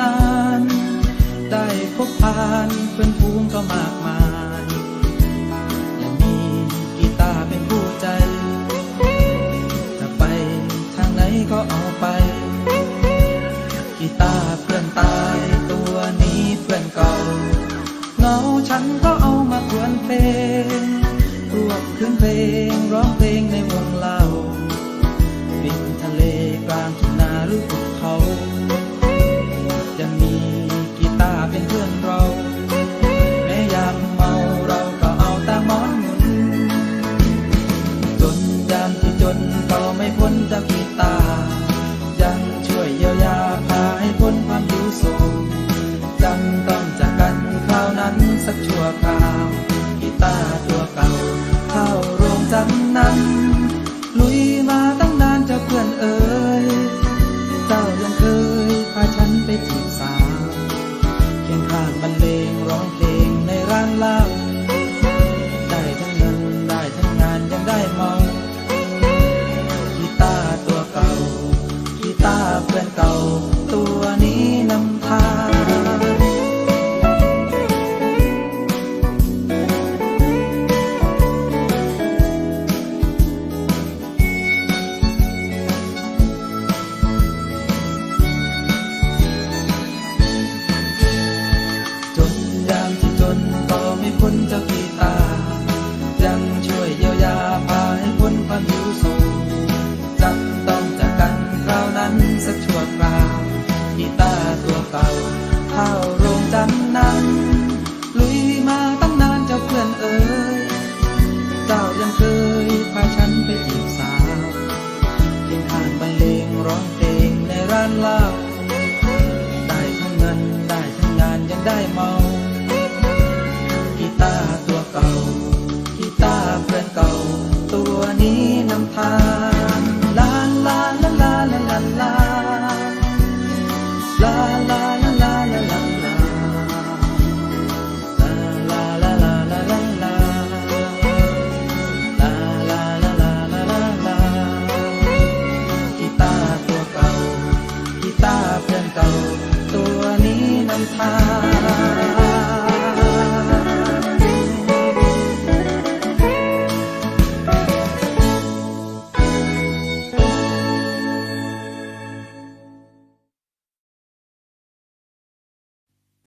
นาน ได้พบผ่านเพื่อนฟูงก็มากมายยังมีกีตาร์เป็นผู้ใจ จะไปทางไหนก็เอาไป กีตาร์เพื่อนตายตัวนี้เพื่อนเก่าเงาฉันก็เอามาควนเพลงรวบคืนเพลงร้องเพลง ไม่พ้นจากกีตา ยังช่วยเยียวยาพาให้พ้นความหิวโซจำต้องจากกันคราวนั้นสักชั่วคราวกีตาตัวเก่า เข้าโรงจำนำลุยมาตั้งนานเจ้าเพื่อนเอ๋ยเจ้ายังเคยพาฉันไปจีบสาวเคียงข้างบรรเลงร้องเพลง โรงจำนลุยมาตั้งนานเจ้าเพื่อนเอ๋ยเจ้ายังเคยพาฉันไปจีบสาวเคียงข้างบรรเลงร้องเพลงในร้านเหล้าได้ทั้งเงินได้ทั้งงานยังได้เมากีตาร์ตัวเก่ากีตาร์เพื่อนเก่า ตัวนี้นำทาง amar.